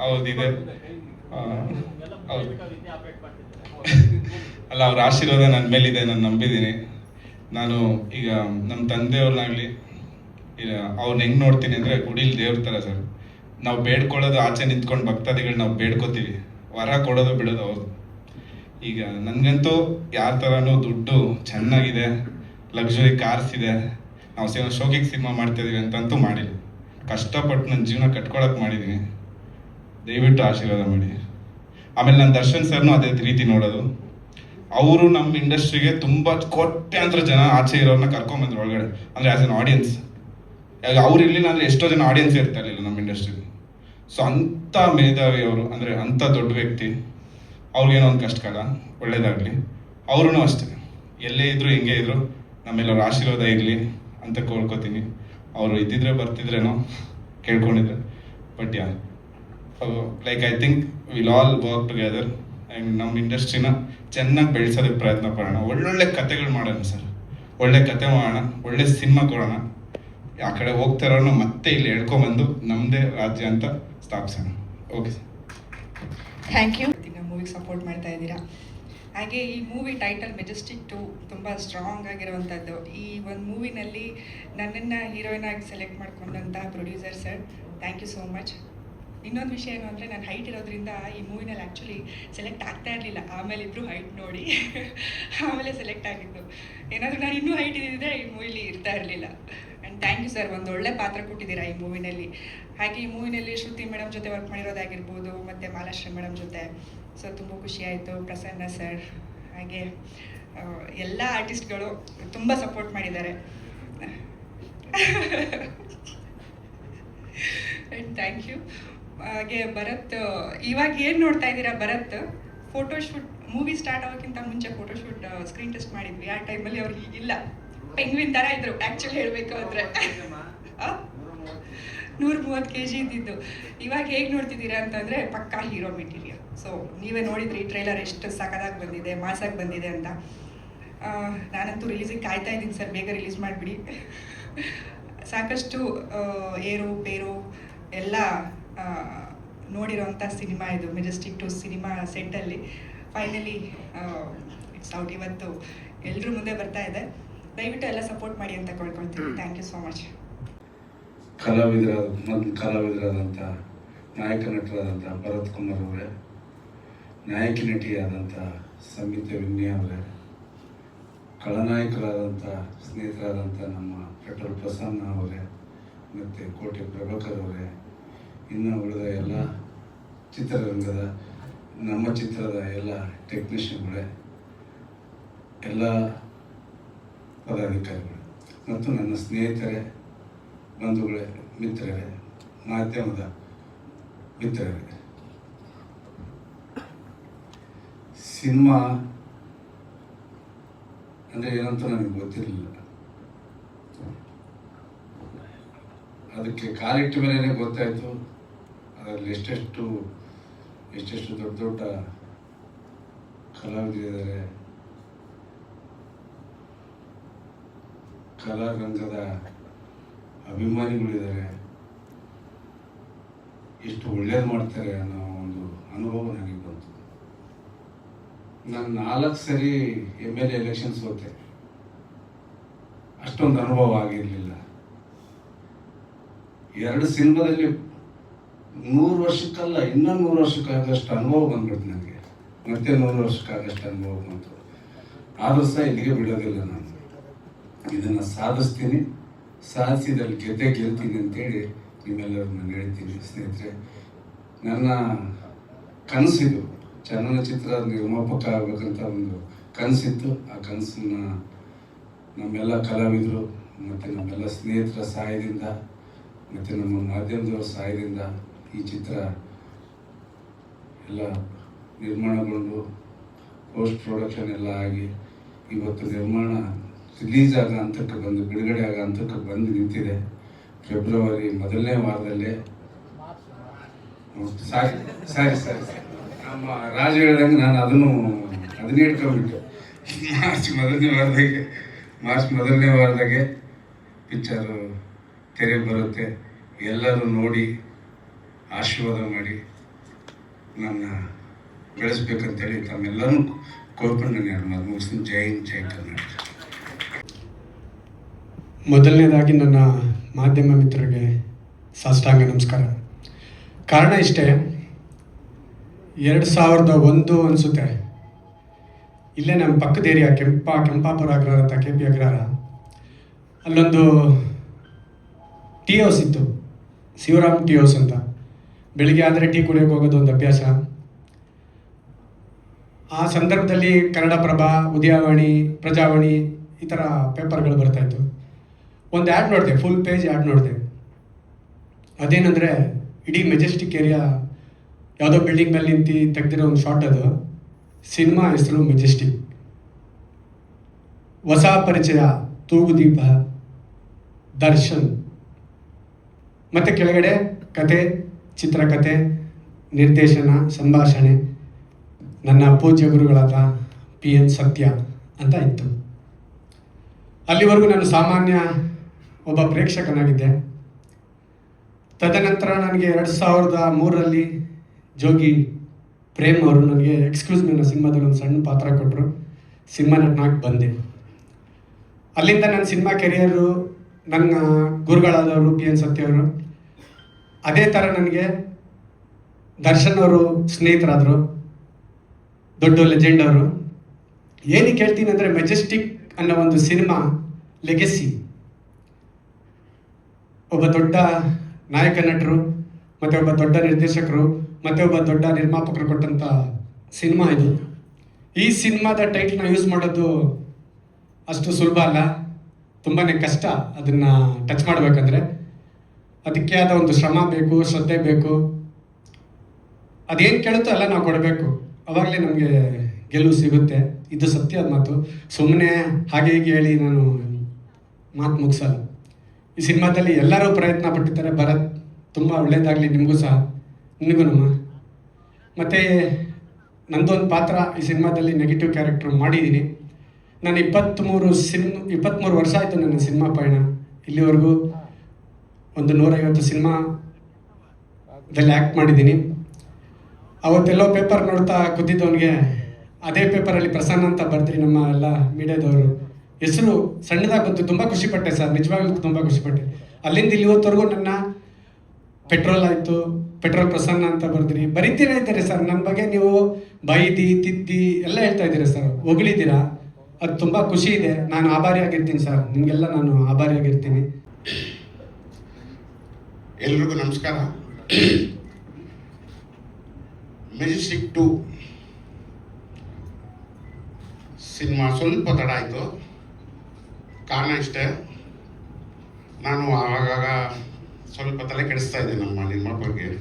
ಹೌದಿದೆ ಹೌದು. ಅಲ್ಲ ಅವ್ರ ಆಶೀರ್ವಾದ ನನ್ನ ಮೇಲಿದೆ ನಾನು ನಂಬಿದ್ದೀನಿ. ನಾನು ಈಗ ನಮ್ಮ ತಂದೆಯವ್ರನ್ನಾಗಲಿ ಈಗ ಅವ್ರನ್ನ ಹೆಂಗ್ ನೋಡ್ತೀನಿ ಅಂದರೆ ಗುಡಿಲಿ ದೇವ್ರ ಥರ ಸರ್. ನಾವು ಬೇಡ್ಕೊಳ್ಳೋದು ಆಚೆ ನಿಂತ್ಕೊಂಡು ಭಕ್ತಾದಿಗಳು ನಾವು ಬೇಡ್ಕೋತೀವಿ. ವರ ಕೊಡೋದು ಬಿಡೋದು ಅವ್ರು ಈಗ ನನಗಂತೂ ಯಾರ ಥರನೂ ದುಡ್ಡು ಚೆನ್ನಾಗಿದೆ ಲಕ್ಸುರಿ ಕಾರ್ಸ್ ಇದೆ. ನಾವು ಸೇನೋ ಶೋಕಿಗೆ ಸಿನಿಮಾ ಮಾಡ್ತಿದೀವಿ ಅಂತಂತೂ ಮಾಡಿಲ್ಲ. ಕಷ್ಟಪಟ್ಟು ನನ್ನ ಜೀವನ ಕಟ್ಕೊಳಕ್ ಮಾಡಿದ್ದೀನಿ ದಯವಿಟ್ಟು ಆಶೀರ್ವಾದ ಮಾಡಿ. ಆಮೇಲೆ ನನ್ನ ದರ್ಶನ್ ಸರ್ನು ಅದೇ ರೀತಿ ನೋಡೋದು. ಅವರು ನಮ್ಮ ಇಂಡಸ್ಟ್ರಿಗೆ ತುಂಬ ಕೋಟ್ಯಾಂತರ ಜನ ಆಚೆ ಇರೋರನ್ನ ಕರ್ಕೊಂಬಂದ್ರು ಒಳಗಡೆ. ಅಂದರೆ ಆಸ್ ಅನ್ ಆಡಿಯನ್ಸ್ ಅವ್ರು ಇರಲಿಲ್ಲ ಅಂದರೆ ಎಷ್ಟೋ ಜನ ಆಡಿಯನ್ಸ್ ಇರ್ತಾ ಇರಲಿಲ್ಲ ನಮ್ಮ ಇಂಡಸ್ಟ್ರಿಗೆ. ಸೊ ಅಂಥ ಮೇಧಾವಿ ಅವರು ಅಂದರೆ ಅಂಥ ದೊಡ್ಡ ವ್ಯಕ್ತಿ, ಅವ್ರಿಗೇನೋ ಒಂದು ಕಷ್ಟ ಕಾಲ ಒಳ್ಳೇದಾಗಲಿ. ಅವ್ರೂ ಅಷ್ಟೇ. ಎಲ್ಲೇ ಇದ್ರು, ಹೆಂಗೆ ಇದ್ರು, ನಮ್ಮೆಲ್ಲರ ಆಶೀರ್ವಾದ ಇರಲಿ ಅಂತ ಕೋಳ್ಕೊತೀನಿ ಅವರು ಇದ್ದಿದ್ರೆ ಬರ್ತಿದ್ರೇನೋ, ಕೇಳ್ಕೊಂಡಿದ್ರೆ. But ya like I think will all work together and ನಮ್ಮ ಇಂಡಸ್ಟ್ರಿನ ಚೆನ್ನಾಗಿ ಬೆಳೆಸೋದಕ್ಕೆ ಪ್ರಯತ್ನ ಪಡೋಣ ಒಳ್ಳೊಳ್ಳೆ ಕತೆಗಳು ಮಾಡೋಣ ಸರ್. ಒಳ್ಳೆ ಕತೆ ಮಾಡೋಣ. ಒಳ್ಳೆ ಸಿನಿಮಾ ಕೊಡೋಣ. ಆ ಕಡೆ ಹೋಗ್ತಾರೋ ಮತ್ತೆ ಇಲ್ಲಿ ಹೇಳ್ಕೊಂಬಂದು ನಮ್ಮದೇ ರಾಜ್ಯ ಅಂತ ಸ್ಥಾಪಿಸೋಣ. ಓಕೆ ಸರ್ ಥ್ಯಾಂಕ್ ಯು ಮೂವಿಗೆ ಸಪೋರ್ಟ್ ಮಾಡ್ತಾ ಇದ್ದೀರಾ? ಹಾಗೆ ಈ ಮೂವಿ ಟೈಟಲ್ ಮೆಜೆಸ್ಟಿಕ್ ಟು ತುಂಬ ಸ್ಟ್ರಾಂಗ್ ಆಗಿರುವಂಥದ್ದು ಈ ಒಂದು ಮೂವಿನಲ್ಲಿ ನನ್ನನ್ನು ಹೀರೋಯಿನ್ ಆಗಿ select ಮಾಡಿಕೊಂಡಂತಹ producer sir thank you so much ಇನ್ನೊಂದು ವಿಷಯ ಏನು ಅಂದರೆ ನಾನು ಹೈಟ್ ಇರೋದ್ರಿಂದ ಈ ಮೂವಿನಲ್ಲಿ ಆ್ಯಕ್ಚುಲಿ ಸೆಲೆಕ್ಟ್ ಆಗ್ತಾ ಇರಲಿಲ್ಲ. ಆಮೇಲೆ ಇಬ್ಬರು ಹೈಟ್ ನೋಡಿ. ಆಮೇಲೆ ಸೆಲೆಕ್ಟ್ ಆಗಿದ್ದು. ಏನಾದರೂ ನಾನು ಇನ್ನೂ ಹೈಟ್ ಇದ್ದಿದ್ದರೆ ಈ ಮೂವಿಲಿ ಇರ್ತಾ ಇರಲಿಲ್ಲ. ಆ್ಯಂಡ್ ಥ್ಯಾಂಕ್ ಯು ಸರ್ ಒಂದು ಒಳ್ಳೆ ಪಾತ್ರ ಕೊಟ್ಟಿದ್ದೀರಾ ಈ ಮೂವಿನಲ್ಲಿ ಹಾಗೆ ಈ ಮೂವಿನಲ್ಲಿ ಶ್ರುತಿ ಮೇಡಮ್ ಜೊತೆ ವರ್ಕ್ ಮಾಡಿರೋದಾಗಿರ್ಬೋದು, ಮತ್ತು ಮಾಲಾಶ್ರೀ ಮೇಡಮ್ ಜೊತೆ. ಸೊ ತುಂಬ ಖುಷಿ ಆಯಿತು. ಪ್ರಸನ್ನ ಸರ್ ಹಾಗೆ ಎಲ್ಲ ಆರ್ಟಿಸ್ಟ್ಗಳು ತುಂಬ ಸಪೋರ್ಟ್ ಮಾಡಿದ್ದಾರೆ. ಆ್ಯಂಡ್ ಥ್ಯಾಂಕ್ ಯು ಹಾಗೆ ಭರತ್, ಇವಾಗ ಏನು ನೋಡ್ತಾ ಇದ್ದೀರಾ ಭರತ್? ಫೋಟೋಶೂಟ್ ಮೂವಿ ಸ್ಟಾರ್ಟ್ ಆಗೋಕ್ಕಿಂತ ಮುಂಚೆ ಫೋಟೋಶೂಟ್ ಸ್ಕ್ರೀನ್ ಟೆಸ್ಟ್ ಮಾಡಿದ್ವಿ. ಆ ಟೈಮಲ್ಲಿ ಅವ್ರು ಹೀಗಿಲ್ಲ ಪೆಂಗ್ವಿನ್ ಥರ ಇದ್ರು ಆ್ಯಕ್ಚುಲಿ ಹೇಳಬೇಕು ಅಂದರೆ. ನೂರ ಮೂವತ್ತು ಕೆ ಜಿ ಇದ್ದಿದ್ದು. ಇವಾಗ ಹೇಗೆ ನೋಡ್ತಿದ್ದೀರಾ ಅಂತಂದರೆ ಪಕ್ಕಾ ಹೀರೋ ಮೆಟೀರಿಯಲ್ ಸೊ ನೀವೇ ನೋಡಿದ್ರಿ ಟ್ರೈಲರ್ ಎಷ್ಟು ಸಖತ್ತಾಗಿ ಬಂದಿದೆ, ಮಾಸಾಗಿ ಬಂದಿದೆ ಅಂತ. ನಾನಂತೂ ರಿಲೀಸಿಗೆ ಕಾಯ್ತಾ ಇದ್ದೀನಿ ಸರ್, ಬೇಗ ರಿಲೀಸ್ ಮಾಡಿಬಿಡಿ. ಸಾಕಷ್ಟು ಏರು, ಪೇರು, ಎಲ್ಲ ನೋಡಿರೋಂಥ ಸಿನಿಮಾ ಇದು ಮೆಜೆಸ್ಟಿಕ್ ಟು ಸಿನಿಮಾ ಸೆಟ್ಟಲ್ಲಿ ಫೈನಲಿ ಇಟ್ಸ್ ಔಟ್ ಇವತ್ತು ಎಲ್ಲರೂ ಮುಂದೆ ಬರ್ತಾ ಇದೆ. ದಯವಿಟ್ಟು ಎಲ್ಲ ಸಪೋರ್ಟ್ ಮಾಡಿ ಅಂತ ಕೇಳ್ಕೊಳ್ತೀನಿ. ಥ್ಯಾಂಕ್ ಯು ಸೋ ಮಚ್ ಕಲಾವಿದರ ಮೊದಲು ಕಲಾವಿದರಾದಂಥ ನಾಯಕ ನಟರಾದಂಥ ಭರತ್ ಕುಮಾರ್ ಅವರೇ ನಾಯಕಿ ನಟಿಯಾದಂಥ ಸಂಗೀತ ವಿನ್ಯ ಅವರೇ ಖಳನಾಯಕರಾದಂಥ ಸ್ನೇಹಿತರಾದಂಥ ನಮ್ಮ ಪೆಟ್ರೋಲ್ ಪ್ರಸನ್ನ ಅವರೇ ಮತ್ತು ಕೋಟೆ ಪ್ರಭಾಕರ್ ಅವರೇ ಇನ್ನು ಉಳಿದ ಎಲ್ಲ ಚಿತ್ರರಂಗದ, ನಮ್ಮ ಚಿತ್ರದ ಎಲ್ಲ ಟೆಕ್ನಿಷಿಯನ್ಗಳೇ ಎಲ್ಲ ಪದಾಧಿಕಾರಿಗಳು ಮತ್ತು ನನ್ನ ಸ್ನೇಹಿತರೇ, ಬಂಧುಗಳೇ, ಮಿತ್ರರೇ, ಮಾಧ್ಯಮದ ಮಿತ್ರರೇ. ಸಿನಿಮಾ ಅಂದರೆ ಏನಂತ ನನಗೆ ಗೊತ್ತಿರಲಿಲ್ಲ. ಅದಕ್ಕೆ ಕಾಲಿಟ್ಟ ಮೇಲೆ ಗೊತ್ತಾಯಿತು. ಅದರಲ್ಲಿ ಎಷ್ಟೆಷ್ಟು ಎಷ್ಟೆಷ್ಟು ದೊಡ್ಡ ದೊಡ್ಡ ಕಲಾವಿದರಿದ್ದಾರೆ. ಕಲಾರಂಗದ ಅಭಿಮಾನಿಗಳಿದ್ದಾರೆ. ಎಷ್ಟು ಒಳ್ಳೇದು ಮಾಡ್ತಾರೆ ಅನ್ನೋ ಒಂದು ಅನುಭವ ನನಗೆ ಬಂತು. ನಾನು ನಾಲ್ಕು ಸರಿ ಎಂ ಎಲ್ ಎಲೆಕ್ಷನ್ ಸೋತೆ ಅಷ್ಟೊಂದು ಅನುಭವ ಆಗಿರಲಿಲ್ಲ. ಎರಡು ಸಿನಿಮಾದಲ್ಲಿ ನೂರು ವರ್ಷಕ್ಕಲ್ಲ, ಇನ್ನೂ ನೂರು ವರ್ಷಕ್ಕಾಗಷ್ಟು ಅನುಭವ ಬಂದ್ಬಿಡ್ತು ನನಗೆ. ಮತ್ತೆ ನೂರು ವರ್ಷಕ್ಕಾಗಷ್ಟು ಅನುಭವ ಬಂತು. ಆದರೂ ಸಹ ಇಲ್ಲಿಗೆ ಬಿಡೋದಿಲ್ಲ ನಾನು. ಇದನ್ನು ಸಾಧಿಸ್ತೀನಿ. ಸಾಧಿಸಿದಲ್ಲಿ ಗೆದ್ದೆ ಗೆಲ್ತೀನಿ ಅಂತೇಳಿ ನಿಮ್ಮೆಲ್ಲರೂ ನಾನು ಹೇಳ್ತೀನಿ, ಸ್ನೇಹಿತರೆ. ನನ್ನ ಕನಸಿದು ಚಲನಚಿತ್ರ ನಿರ್ಮಾಪಕ ಆಗಬೇಕಂತ ಒಂದು ಕನಸಿತ್ತು. ಆ ಕನಸನ್ನ ನಮ್ಮೆಲ್ಲ ಕಲಾವಿದರು, ಮತ್ತು ನಮ್ಮೆಲ್ಲ ಸ್ನೇಹಿತರ ಸಹಾಯದಿಂದ, ಮತ್ತು ನಮ್ಮ ಮಾಧ್ಯಮದವರ ಸಹಾಯದಿಂದ ಈ ಚಿತ್ರ ಎಲ್ಲ ನಿರ್ಮಾಣಗೊಂಡು ಪೋಸ್ಟ್ ಪ್ರೊಡಕ್ಷನ್ ಎಲ್ಲ ಆಗಿ ಇವತ್ತು ನಿರ್ಮಾಣ ರಿಲೀಸ್ ಆಗ ಹಂತಕ್ಕೆ ಬಂದು, ಬಿಡುಗಡೆ ಆಗ ಹಂತಕ್ಕೆ ಬಂದು ನಿಂತಿದೆ. ಫೆಬ್ರವರಿ ಮೊದಲನೇ ವಾರದಲ್ಲೇ. ಸಾರಿ ಸಾರಿ ಸಾರಿ. ನಮ್ಮ ರಾಜ ಹೇಳ್ದಂಗೆ ನಾನು ಅದನ್ನು ಅದನ್ನೇ ಇಟ್ಕೊಂಡ್ಬಿಟ್ಟೆ. ಮಾರ್ಚ್ ಮೊದಲನೇ ವಾರದಾಗೆ ಮಾರ್ಚ್ ಮೊದಲನೇ ವಾರದಾಗೆ ಪಿಕ್ಚರು ತೆರೆ ಬರುತ್ತೆ. ಎಲ್ಲರೂ ನೋಡಿ ಆಶೀರ್ವಾದ ಮಾಡಿ ನನ್ನ ಬೆಳೆಸ್ಬೇಕಂತೇಳಿ ತಮ್ಮೆಲ್ಲರೂ ಕೋರ್ಕೊಂಡು ನಾನು ಮಾತು ಮುಗಿಸ್ತೀನಿ. ಜೈ ಜೈ ಕರ್ನಾಟಕ. ಮೊದಲನೇದಾಗಿ ನನ್ನ ಮಾಧ್ಯಮ ಮಿತ್ರರಿಗೆ ಸಾಷ್ಟಾಂಗ ನಮಸ್ಕಾರ. ಕಾರಣ ಇಷ್ಟೇ, ಎರಡು ಸಾವಿರದ ಒಂದು ಅನಿಸುತ್ತೆ. ಇಲ್ಲೇ ನಮ್ಮ ಪಕ್ಕದ ಏರಿಯಾ, ಕೆಂಪ, ಕೆಂಪಾಪುರ ಅಗ್ರಹಾರ ಅಂತ ಕೆ ಪಿ ಅಗ್ರಹಾರ. ಅಲ್ಲೊಂದು ಟಿ ಹೌಸ್ ಇತ್ತು. ಶಿವರಾಮ್ ಟಿ ಹೌಸ್ ಅಂತ. ಬೆಳಿಗ್ಗೆ ಆದರೆ ಟೀ ಕುಡಿಯೋಕೆ ಹೋಗೋದು ಒಂದು ಅಭ್ಯಾಸ. ಆ ಸಂದರ್ಭದಲ್ಲಿ ಕನ್ನಡಪ್ರಭ, ಉದಯವಾಣಿ, ಪ್ರಜಾವಾಣಿ ಈ ಥರ ಪೇಪರ್ಗಳು ಬರ್ತಾಯಿತ್ತು ಒಂದು ಆ್ಯಡ್ ನೋಡಿದೆ ಫುಲ್ ಪೇಜ್ ಆ್ಯಡ್ ನೋಡಿದೆ. ಅದೇನಂದರೆ ಇಡೀ ಮೆಜೆಸ್ಟಿಕ್ ಏರಿಯಾ ಯಾವುದೋ ಬಿಲ್ಡಿಂಗ್ ಮೇಲೆ ನಿಂತು ತೆಗೆದಿರೋ ಒಂದು ಶಾಟ್ ಅದು. ಸಿನಿಮಾ ಹೆಸರು ಮೆಜೆಸ್ಟಿಕ್. ಹೊಸ ಪರಿಚಯ ತೂಗುದೀಪ ದರ್ಶನ್. ಮತ್ತು ಕೆಳಗಡೆ ಕತೆ ಚಿತ್ರಕಥೆ ನಿರ್ದೇಶನ, ಸಂಭಾಷಣೆ, ನನ್ನ ಪೂಜ್ಯ ಗುರುಗಳಾದ ಪಿ ಎನ್ ಸತ್ಯ ಅಂತ ಇತ್ತು. ಅಲ್ಲಿವರೆಗೂ ನಾನು ಸಾಮಾನ್ಯ ಒಬ್ಬ ಪ್ರೇಕ್ಷಕನಾಗಿದ್ದೆ. ತದನಂತರ ನನಗೆ ಎರಡು ಸಾವಿರದ ಮೂರರಲ್ಲಿ ಜೋಗಿ ಪ್ರೇಮ್ ಅವರು ನನಗೆ ಎಕ್ಸ್ಕ್ಯೂಸ್ ನನ್ನ ಸಿನಿಮಾದಲ್ಲಿ ಒಂದು ಸಣ್ಣ ಪಾತ್ರ ಕೊಟ್ಟರು ಸಿನಿಮಾ ನಟನಾಗಿ ಬಂದೆ. ಅಲ್ಲಿಂದ ನನ್ನ ಸಿನಿಮಾ ಕೆರಿಯರು ನನ್ನ ಗುರುಗಳಾದವರು ಪಿ ಎನ್ ಸತ್ಯ ಅವರು. ಅದೇ ಥರ ನನಗೆ ದರ್ಶನ್ ಅವರು ಸ್ನೇಹಿತರಾದರು, ದೊಡ್ಡ ಲೆಜೆಂಡ್ ಅವರು. ಏನಕ್ಕೆ ಹೇಳ್ತೀನಿ ಅಂದರೆ ಮೆಜೆಸ್ಟಿಕ್ ಅನ್ನೋ ಒಂದು ಸಿನಿಮಾ ಲೆಗೆಸಿ ಒಬ್ಬ ದೊಡ್ಡ ನಾಯಕ ನಟರು, ಮತ್ತು ಒಬ್ಬ ದೊಡ್ಡ ನಿರ್ದೇಶಕರು, ಮತ್ತು ಒಬ್ಬ ದೊಡ್ಡ ನಿರ್ಮಾಪಕರು ಕೊಟ್ಟಂಥ ಸಿನಿಮಾ ಇದು. ಈ ಸಿನಿಮಾದ ಟೈಟ್ಲನ್ನ ಯೂಸ್ ಮಾಡೋದು ಅಷ್ಟು ಸುಲಭ ಅಲ್ಲ. ತುಂಬಾ ಕಷ್ಟ ಅದನ್ನು ಟಚ್ ಮಾಡಬೇಕಂದ್ರೆ. ಅದಕ್ಕೆ ಆದ ಒಂದು ಶ್ರಮ ಬೇಕು, ಶ್ರದ್ಧೆ ಬೇಕು. ಅದೇನು ಕೇಳುತ್ತೋ ಅಲ್ಲ ನಾವು ಕೊಡಬೇಕು. ಅವಾಗಲೇ ನಮಗೆ ಗೆಲುವು ಸಿಗುತ್ತೆ. ಇದು ಸತ್ಯದ ಮಾತು. ಸುಮ್ಮನೆ ಹಾಗೆ ಹೀಗೆ ಹೇಳಿ ನಾನು ಮಾತು ಮುಗಿಸಲ್ಲ. ಈ ಸಿನಿಮಾದಲ್ಲಿ ಎಲ್ಲರೂ ಪ್ರಯತ್ನ ಪಟ್ಟಿದ್ದಾರೆ. ಭರತ್ ತುಂಬ ಒಳ್ಳೆಯದಾಗಲಿ ನಿಮಗೂ ಸಹ. ನಿನಗೂ ನಮ್ಮ. ಮತ್ತು ನಂದೊಂದು ಪಾತ್ರ ಈ ಸಿನಿಮಾದಲ್ಲಿ ನೆಗೆಟಿವ್ ಕ್ಯಾರೆಕ್ಟರ್ ಮಾಡಿದ್ದೀನಿ. ನಾನು ಇಪ್ಪತ್ತ್ಮೂರು ಸಿನಿಮ್ ಇಪ್ಪತ್ತ್ಮೂರು ವರ್ಷ ಆಯಿತು ನನ್ನ ಸಿನಿಮಾ ಪಯಣ ಇಲ್ಲಿವರೆಗೂ. ಒಂದು ನೂರೈವತ್ತು ಸಿನಿಮಾದಲ್ಲಿ ಆ್ಯಕ್ಟ್ ಮಾಡಿದ್ದೀನಿ. ಅವತ್ತೆಲ್ಲೋ ಪೇಪರ್ ನೋಡ್ತಾ ಕುದ್ದಿದ್ದವನಿಗೆ ಅದೇ ಪೇಪರಲ್ಲಿ ಪ್ರಸನ್ನ ಅಂತ ಬರ್ತೀರಿ ನಮ್ಮ ಎಲ್ಲ ಮೀಡಿಯಾದವರು. ಹೆಸರು ಸಣ್ಣದಾಗಿ ಬಂತು, ತುಂಬ ಖುಷಿಪಟ್ಟೆ ಸರ್, ನಿಜವಾಗ್ಲೂ ತುಂಬ ಖುಷಿಪಟ್ಟೆ. ಅಲ್ಲಿಂದ ಇಲ್ಲಿವತ್ತರೆಗೂ ನನ್ನ ಪೆಟ್ರೋಲ್ ಆಯಿತು, ಪೆಟ್ರೋಲ್ ಪ್ರಸನ್ನ ಅಂತ ಬರ್ತೀನಿ ಬರೀತೀರಾ ಇದ್ದೀರಿ ಸರ್ ನನ್ನ ಬಗ್ಗೆ ನೀವು ಬೈದಿ, ತಿದ್ದಿ ಎಲ್ಲ ಹೇಳ್ತಾ ಇದ್ದೀರ ಸರ್. ಹೊಗಳಿದ್ದೀರಾ? ಅದು ತುಂಬ ಖುಷಿ ಇದೆ. ನಾನು ಆಭಾರಿಯಾಗಿರ್ತೀನಿ ಸರ್. ನಿಮಗೆಲ್ಲ ನಾನು ಆಭಾರಿಯಾಗಿರ್ತೀನಿ. ಎಲ್ರಿಗೂ ನಮಸ್ಕಾರ. ಮೆಜೆಸ್ಟಿಕ್ ಟು ಸಿನಿಮಾ ಸ್ವಲ್ಪ ತಡ ಆಯಿತು. ಕಾರಣ ಇಷ್ಟೇ. ನಾನು ಆವಾಗ ಸ್ವಲ್ಪ ತಲೆ ಕೆಡಿಸ್ತಾ ಇದ್ದೆ ನಮ್ಮ ನಿರ್ಮಾಪಕರಿಗೆ.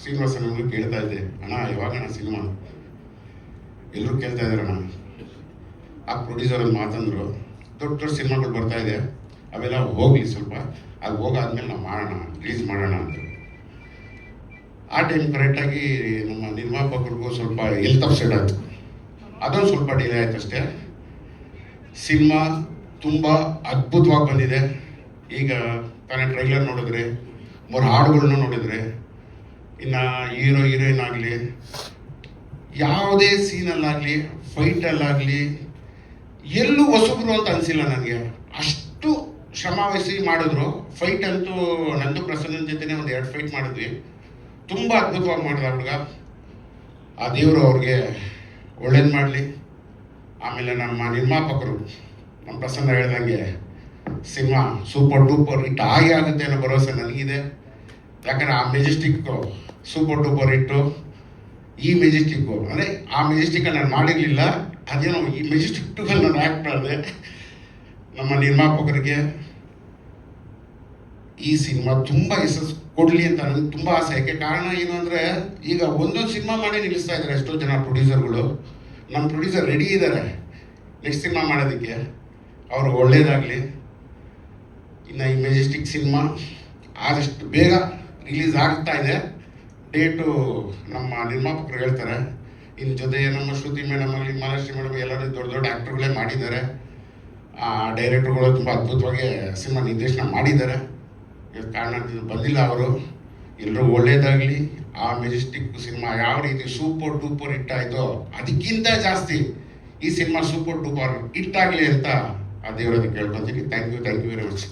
ಶ್ರೀನಿವಾಸನನ್ನು ಕೇಳ್ತಾ ಇದ್ದೆ, ಅಣ್ಣ ಯಾವಾಗಣ್ಣ ಸಿನಿಮಾ? ಎಲ್ಲರೂ ಕೇಳ್ತಾ ಇದ್ದಾರೆ, ಅಣ್ಣ. ಆ ಪ್ರೊಡ್ಯೂಸರ್ ಮಾತಂದ್ರು, ದೊಡ್ಡ ದೊಡ್ಡ ಸಿನಿಮಾಗಳು ಬರ್ತಾ ಇದೆ. ಅವೆಲ್ಲ ಹೋಗಿ ಸ್ವಲ್ಪ ಅದು ಹೋಗಾದ್ಮೇಲೆ ನಾವು ಮಾಡೋಣ ರಿಲೀಸ್ ಮಾಡೋಣ ಅಂತ. ಆ ಟೈಮ್ ಕರೆಕ್ಟಾಗಿ ನಮ್ಮ ನಿರ್ಮಾಪಕರಿಗೂ ಸ್ವಲ್ಪ ಎಲ್ ಅಪ್ಸೆಟ್ ಆಯಿತು. ಅದೊಂದು ಸ್ವಲ್ಪ ಡಿಲೇ ಆಯ್ತು ಅಷ್ಟೇ. ಸಿನಿಮಾ ತುಂಬ ಅದ್ಭುತವಾಗಿ ಬಂದಿದೆ. ಈಗ ತಾನೇ ಟ್ರೈಲರ್ ನೋಡಿದ್ರೆ ಮೂರು ಹಾಡುಗಳನ್ನ ನೋಡಿದ್ರೆ, ಇನ್ನು ಹೀರೋ ಹೀರೋಯಿನ್ ಆಗಲಿ, ಯಾವುದೇ ಸೀನಲ್ಲಾಗಲಿ ಫೈಟಲ್ಲಾಗಲಿ ಎಲ್ಲೂ ಹೊಸಬ್ರು ಅಂತ ಅನಿಸಿಲ್ಲ ನನಗೆ ಅಷ್ಟು ಶ್ರಮ ವಹಿಸಿ ಮಾಡಿದ್ರು. ಫೈಟ್ ಅಂತೂ ನಂದು ಪ್ರಸನ್ನ ಜೊತೆನೆ ಒಂದು ಎರಡು ಫೈಟ್ ಮಾಡಿದ್ವಿ. ತುಂಬ ಅದ್ಭುತವಾಗಿ ಮಾಡಿದ್ರು ಹುಡುಗ ಆ ದೇವರು ಅವ್ರಿಗೆ ಒಳ್ಳೇದು ಮಾಡಲಿ. ಆಮೇಲೆ ನಮ್ಮ ನಿರ್ಮಾಪಕರು, ನಮ್ಮ ಪ್ರಸನ್ನ ಹೇಳ್ದಂಗೆ ಸಿನಿಮಾ ಸೂಪರ್ ಡೂಪರ್ ಹಿಟ್ ಆಗೇ ಆಗುತ್ತೆ ಅನ್ನೋ ಭರವಸೆ ನನಗಿದೆ. ಯಾಕಂದರೆ ಆ ಮೆಜೆಸ್ಟಿಕ್ಕು ಸೂಪರ್ ಡೂಪರ್ ಹಿಟ್ಟು ಈ ಮೆಜೆಸ್ಟಿಕ್ಕು ಅಂದರೆ ಆ ಮೆಜೆಸ್ಟಿಕ್ಕಲ್ಲಿ ನಾನು ಮಾಡಿರಲಿಲ್ಲ. ಅದೇನೋ ಈ ಮೆಜೆಸ್ಟಿಕ್ ಟೂ ನಾನು ಆ್ಯಕ್ಟ್ ಮಾಡಿದೆ. ನಮ್ಮ ನಿರ್ಮಾಪಕರಿಗೆ. ಈ ಸಿನಿಮಾ ತುಂಬ ಯಶಸ್ಸು ಕೊಡಲಿ ಅಂತ ನನಗೆ ತುಂಬ ಆಸೆ. ಯಾಕೆ ಕಾರಣ ಏನು ಅಂದರೆ, ಈಗ ಒಂದೊಂದು ಸಿನಿಮಾ ಮಾಡಿ ನಿಲ್ಲಿಸ್ತಾ ಇದ್ದಾರೆ ಎಷ್ಟೋ ಜನ ಪ್ರೊಡ್ಯೂಸರ್ಗಳು. ನಮ್ಮ ಪ್ರೊಡ್ಯೂಸರ್ ರೆಡಿ ಇದ್ದಾರೆ ನೆಕ್ಸ್ಟ್ ಸಿನಿಮಾ ಮಾಡೋದಕ್ಕೆ. ಅವ್ರಿಗೆ ಒಳ್ಳೇದಾಗಲಿ. ಇನ್ನು ಈ ಮೆಜೆಸ್ಟಿಕ್ ಸಿನಿಮಾ ಆದಷ್ಟು ಬೇಗ ರಿಲೀಸ್ ಆಗ್ತಾ ಇದೆ. ಡೇಟು ನಮ್ಮ ನಿರ್ಮಾಪಕರು ಹೇಳ್ತಾರೆ. ಇನ್ನು ಜೊತೆ ನಮ್ಮ ಶ್ರುತಿ ಮೇಡಮ್ ಆಗಲಿ ಮಹಾಲಕ್ಷ್ಮಿ ಮೇಡಮ್ ಎಲ್ಲರೂ ದೊಡ್ಡ ದೊಡ್ಡ ಆ್ಯಕ್ಟ್ರುಗಳೇ ಮಾಡಿದ್ದಾರೆ. ಆ ಡೈರೆಕ್ಟರ್ಗಳು ತುಂಬ ಅದ್ಭುತವಾಗಿ ಸಿನಿಮಾ ನಿರ್ದೇಶನ ಮಾಡಿದ್ದಾರೆ. ಇವತ್ತು ಕಾರಣ ಬಂದಿಲ್ಲ ಅವರು. ಎಲ್ಲರೂ ಒಳ್ಳೇದಾಗಲಿ. ಆ ಮೆಜೆಸ್ಟಿಕ್ ಸಿನಿಮಾ ಯಾವ ರೀತಿ ಸೂಪರ್ ಡೂಪರ್ ಹಿಟ್ ಆಯಿತೋ ಅದಕ್ಕಿಂತ ಜಾಸ್ತಿ ಈ ಸಿನಿಮಾ ಸೂಪರ್ ಡೂಪರ್ ಹಿಟ್ ಆಗಲಿ ಅಂತ ಆ ದೇವರಲ್ಲಿ ಕೇಳ್ಕೊತೀನಿ thank you thank you very much